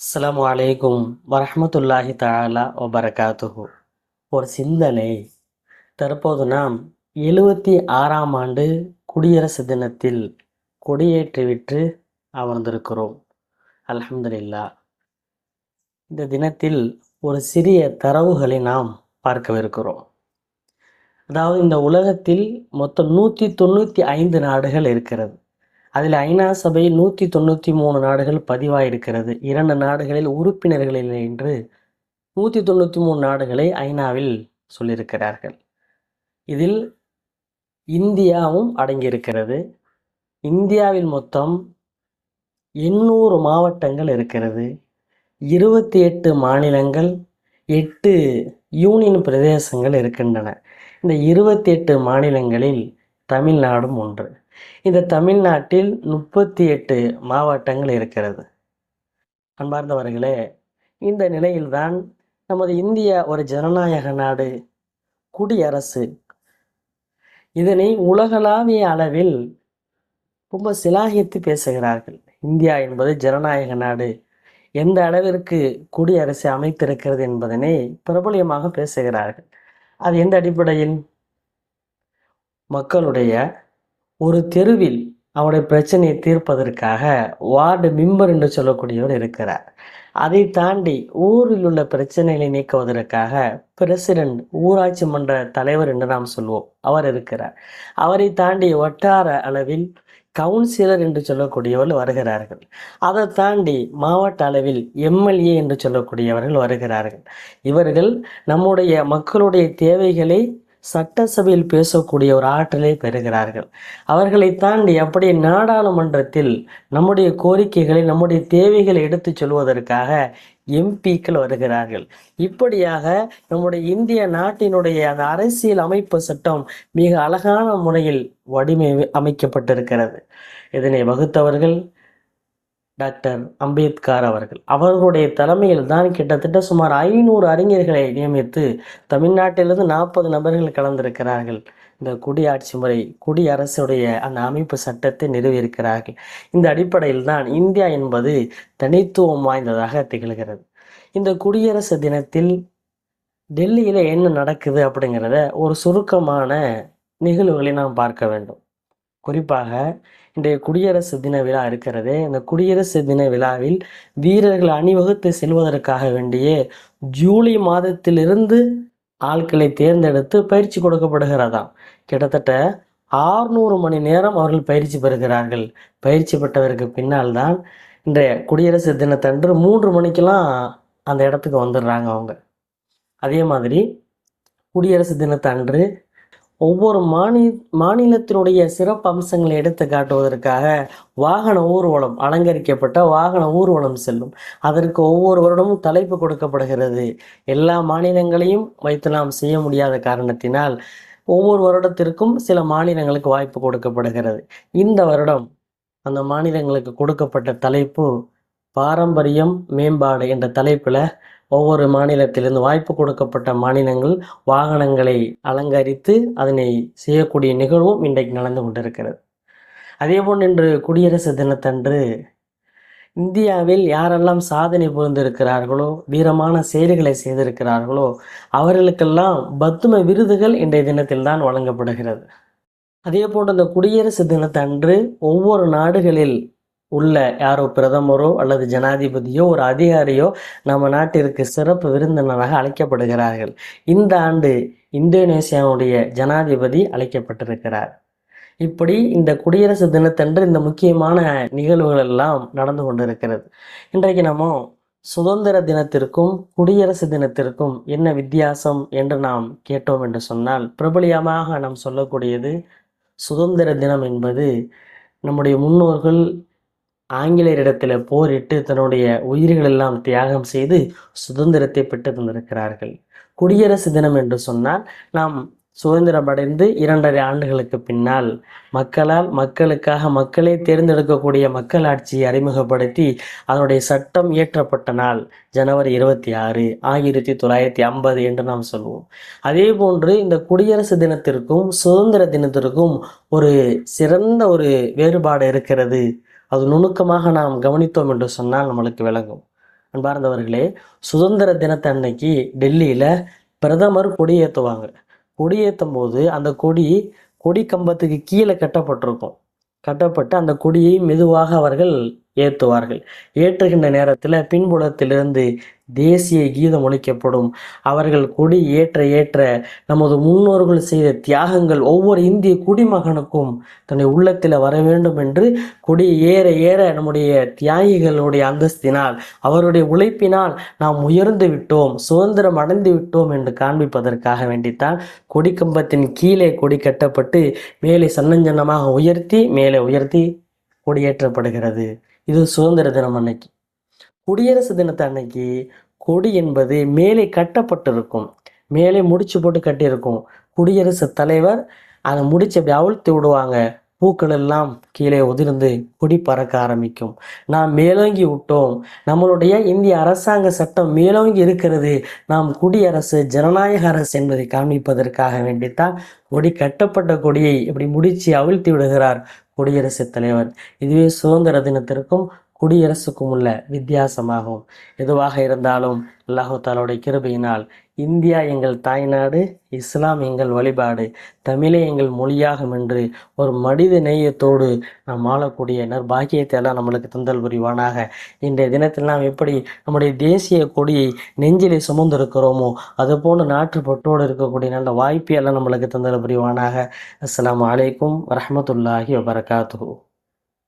அஸ்லாம் வலைக்கும் வரமத்துல்லாஹி தாலா ஒபரகாத்துஹு ஒரு சிந்தனை. தற்போது நாம் எழுபத்தி ஆறாம் ஆண்டு குடியரசு தினத்தில் கொடியேற்றிவிட்டு அமர்ந்திருக்கிறோம். அலமதுல்லா இந்த தினத்தில் ஒரு சிறிய தரவுகளை நாம் பார்க்கவிருக்கிறோம். அதாவது இந்த உலகத்தில் மொத்தம் நூற்றி தொண்ணூற்றி ஐந்து நாடுகள் இருக்கிறது. அதில் ஐநா சபை நூற்றி தொண்ணூற்றி மூணு நாடுகள் பதிவாயிருக்கிறது. இரண்டு நாடுகளில் உறுப்பினர்கள் இல்லை என்று நூற்றி தொண்ணூற்றி மூணு நாடுகளை ஐநாவில் சொல்லியிருக்கிறார்கள். இதில் இந்தியாவும் அடங்கியிருக்கிறது. இந்தியாவில் மொத்தம் எண்ணூறு மாவட்டங்கள் இருக்கிறது. இருபத்தி எட்டு மாநிலங்கள் எட்டு யூனியன் பிரதேசங்கள் இருக்கின்றன. இந்த இருபத்தி எட்டு மாநிலங்களில் தமிழ்நாடும் ஒன்று. இந்த தமிழ்நாட்டில் முப்பத்தி எட்டு மாவட்டங்கள் இருக்கிறது. அன்பார்ந்தவர்களே இந்த நிலையில்தான் நமது இந்தியா ஒரு ஜனநாயக நாடு குடியரசு. இதனை உலகளாவிய அளவில் ரொம்ப சிலாகித்து பேசுகிறார்கள். இந்தியா என்பது ஜனநாயக நாடு. எந்த அளவிற்கு குடியரசு அமைத்திருக்கிறது என்பதனை பிரபலியமாக பேசுகிறார்கள். அது எந்த அடிப்படையில்? மக்களுடைய ஒரு தெருவில் அவருடைய பிரச்சனையை தீர்ப்பதற்காக வார்டு மெம்பர் என்று சொல்லக்கூடியவர் இருக்கிறார். அதை தாண்டி ஊரில் உள்ள பிரச்சனைகளை நீக்குவதற்காக பிரசிடென்ட் ஊராட்சி மன்ற தலைவர் என்று நாம் சொல்வோம். அவர் இருக்கிறார். அவரை தாண்டி வட்டார அளவில் கவுன்சிலர் என்று சொல்லக்கூடியவர்கள் வருகிறார்கள். அதை தாண்டி மாவட்ட அளவில் எம்எல்ஏ என்று சொல்லக்கூடியவர்கள் வருகிறார்கள். இவர்கள் நம்முடைய மக்களுடைய தேவைகளை சட்டசபையில் பேசக்கூடிய ஒரு ஆற்றலை பெறுகிறார்கள். அவர்களை தாண்டி அப்படி நாடாளுமன்றத்தில் நம்முடைய கோரிக்கைகளை நம்முடைய தேவைகளை எடுத்துச் சொல்வதற்காக எம்பிக்கள் வருகிறார்கள். இப்படியாக நம்முடைய இந்திய நாட்டினுடைய அந்த அரசியல் அமைப்பு சட்டம் மிக அழகான முறையில் வடிமை அமைக்கப்பட்டிருக்கிறது இதனை வகுத்தவர்கள் டாக்டர் அம்பேத்கர் அவர்கள். அவர்களுடைய தலைமையில் தான் கிட்டத்தட்ட சுமார் ஐநூறு அறிஞர்களை நியமித்து தமிழ்நாட்டிலிருந்து நாற்பது நபர்கள் கலந்திருக்கிறார்கள். இந்த குடியாட்சி முறை குடியரசுடைய அந்த அமைப்பு சட்டத்தை நிறுவியிருக்கிறார்கள். இந்த அடிப்படையில் தான் இந்தியா என்பது தனித்துவம் வாய்ந்ததாக திகழ்கிறது. இந்த குடியரசு தினத்தில் டெல்லியில் என்ன நடக்குது அப்படிங்கிறத ஒரு சுருக்கமான நிகழ்வுகளை நாம் பார்க்க வேண்டும். குறிப்பாக இன்றைய குடியரசு தின விழா இருக்கிறதே. இந்த குடியரசு தின விழாவில் வீரர்கள் அணிவகுத்து செல்வதற்காக வேண்டிய ஜூலை மாதத்திலிருந்து ஆட்களை தேர்ந்தெடுத்து பயிற்சி கொடுக்கப்படுகிறதாம். கிட்டத்தட்ட ஆறுநூறு மணி நேரம் அவர்கள் பயிற்சி பெறுகிறார்கள். பயிற்சி பெற்றதற்கு பின்னால் தான் இன்றைய குடியரசு தினத்தன்று மூன்று மணிக்கெல்லாம் அந்த இடத்துக்கு வந்துடுறாங்க அவங்க. அதே மாதிரி குடியரசு தினத்தன்று ஒவ்வொரு மாநில மாநிலத்தினுடைய சிறப்பு அம்சங்களை எடுத்து காட்டுவதற்காக வாகன ஊர்வலம் அலங்கரிக்கப்பட்ட வாகன ஊர்வலம் செல்லும். அதற்கு ஒவ்வொரு வருடமும் தலைப்பு கொடுக்கப்படுகிறது. எல்லா மாநிலங்களையும் வைத்து நாம் செய்ய முடியாத காரணத்தினால் ஒவ்வொரு வருடத்திற்கும் சில மாநிலங்களுக்கு வாய்ப்பு கொடுக்கப்படுகிறது. இந்த வருடம் அந்த மாநிலங்களுக்கு கொடுக்கப்பட்ட தலைப்பு பாரம்பரியம் மேம்பாடு என்ற தலைப்பில் ஒவ்வொரு மாநிலத்திலிருந்து வாய்ப்பு கொடுக்கப்பட்ட மாநிலங்கள் வாகனங்களை அலங்கரித்து அதனை செய்யக்கூடிய நிகழ்வும் இன்றைக்கு நடந்து கொண்டிருக்கிறது. அதேபோல் இன்று குடியரசு தினத்தன்று இந்தியாவில் யாரெல்லாம் சாதனை புரிந்திருக்கிறார்களோ வீரமான செயல்களை செய்திருக்கிறார்களோ அவர்களுக்கெல்லாம் பத்தும விருதுகள் இன்றைய தினத்தில் தான் வழங்கப்படுகிறது. அதே போன்று இந்த குடியரசு தினத்தன்று ஒவ்வொரு நாடுகளில் உள்ள யாரோ பிரதமரோ அல்லது ஜனாதிபதியோ ஒரு அதிகாரியோ நம்ம நாட்டிற்கு சிறப்பு விருந்தினராக அழைக்கப்படுகிறார்கள். இந்த ஆண்டு இந்தோனேசியாவுடைய ஜனாதிபதி அழைக்கப்பட்டிருக்கிறார். இப்படி இந்த குடியரசு தினத்தன்று இந்த முக்கியமான நிகழ்வுகள் எல்லாம் நடந்து கொண்டிருக்கிறது. இன்றைக்கு நம்ம சுதந்திர தினத்திற்கும் குடியரசு தினத்திற்கும் என்ன வித்தியாசம் என்று நாம் கேட்டோம் என்று சொன்னால் பிரபலியமாக நாம் சொல்லக்கூடியது சுதந்திர தினம் என்பது நம்முடைய முன்னோர்கள் ஆங்கிலேயரிடத்தில் போரிட்டு தன்னுடைய உயிர்களெல்லாம் தியாகம் செய்து சுதந்திரத்தை பெற்று தந்திருக்கிறார்கள். குடியரசு தினம் என்று சொன்னால் நாம் சுதந்திரம் அடைந்து இரண்டரை ஆண்டுகளுக்கு பின்னால் மக்களால் மக்களுக்காக மக்களே தேர்ந்தெடுக்கக்கூடிய மக்களாட்சியை அறிமுகப்படுத்தி அதனுடைய சட்டம் இயற்றப்பட்ட நாள் ஜனவரி இருபத்தி ஆறு ஆயிரத்தி தொள்ளாயிரத்தி ஐம்பது என்று நாம் சொல்வோம். அதே போன்று இந்த குடியரசு தினத்திற்கும் சுதந்திர தினத்திற்கும் ஒரு சிறந்த ஒரு வேறுபாடு இருக்கிறது. அது நுணுக்கமாக நாம் கவனித்தோம் என்று சொன்னால் நம்மளுக்கு விளங்கும். அன்பார்ந்தவர்களே சுதந்திர தினத்தை அன்னைக்கு டெல்லியில் பிரதமர் கொடியேற்றுவாங்க கொடியேற்றும் போது அந்த கொடி கொடி கம்பத்துக்கு கீழே கட்டப்பட்டிருக்கும். கட்டப்பட்டு அந்த கொடியை மெதுவாக அவர்கள் ஏற்றுவார்கள் ஏற்றுகின்ற நேரத்தில் பின்புலத்திலிருந்து தேசிய கீதம் ஒழிக்கப்படும் அவர்கள் கொடி ஏற்ற ஏற்ற நமது முன்னோர்கள் செய்த தியாகங்கள் ஒவ்வொரு இந்திய குடிமகனுக்கும் தன்னை உள்ளத்தில் வர வேண்டும் என்று கொடி ஏற ஏற நம்முடைய தியாகிகளுடைய அந்தஸ்தினால் அவருடைய உழைப்பினால் நாம் உயர்ந்து விட்டோம் சுதந்திரம் அடைந்து விட்டோம் என்று காண்பிப்பதற்காக வேண்டித்தான் கொடி கம்பத்தின் கீழே கொடி கட்டப்பட்டு மேலே சன்னஞ்சன்னமாக உயர்த்தி மேலே உயர்த்தி கொடியேற்றப்படுகிறது இது சுதந்திர தினம் அன்னைக்கு. குடியரசு தினத்தை அன்னைக்கு கொடி என்பது மேலே கட்டப்பட்டிருக்கும். மேலே முடிச்சு போட்டு கட்டியிருக்கும். குடியரசு தலைவர் அதை முடிச்சு அப்படி அவிழ்த்து விடுவாங்க. பூக்கள் எல்லாம் கீழே உதிர்ந்து கொடி பறக்க ஆரம்பிக்கும். நாம் மேலோங்கி விட்டோம். நம்மளுடைய இந்திய அரசாங்க சட்டம் மேலோங்கி இருக்கிறது. நாம் குடியரசு ஜனநாயக அரசு என்பதை காண்பிப்பதற்காக வேண்டித்தான் கொடி கட்டப்பட்ட கொடியை இப்படி முடிச்சு அவிழ்த்து விடுகிறார். குடியரசுத் தலைவர். இதுவே சுதந்திர தினத்திற்கும் குடியரசுக்கும் உள்ள வித்தியாசமாகும். எதுவாக இருந்தாலும் அல்லாஹு தாலோடைய கிருபையினால் இந்தியா எங்கள் தாய்நாடு இஸ்லாம் எங்கள் வழிபாடு தமிழே எங்கள் மொழியாகும் என்று ஒரு மனித நேயத்தோடு நாம் ஆளக்கூடிய நற்பாக்கியத்தை எல்லாம் நம்மளுக்கு தந்தல் புரிவானாக. இன்றைய தினத்தில் நாம் எப்படி நம்முடைய தேசிய கொடியை நெஞ்சிலே சுமந்திருக்கிறோமோ அது போன்று நாட்டுப்பட்டோடு இருக்கக்கூடிய நல்ல வாய்ப்பை எல்லாம் நம்மளுக்கு தந்தல் புரிவானாக. அஸ்லாம் அலைக்கும் வரமத்துல்லாஹி வபரகாத்து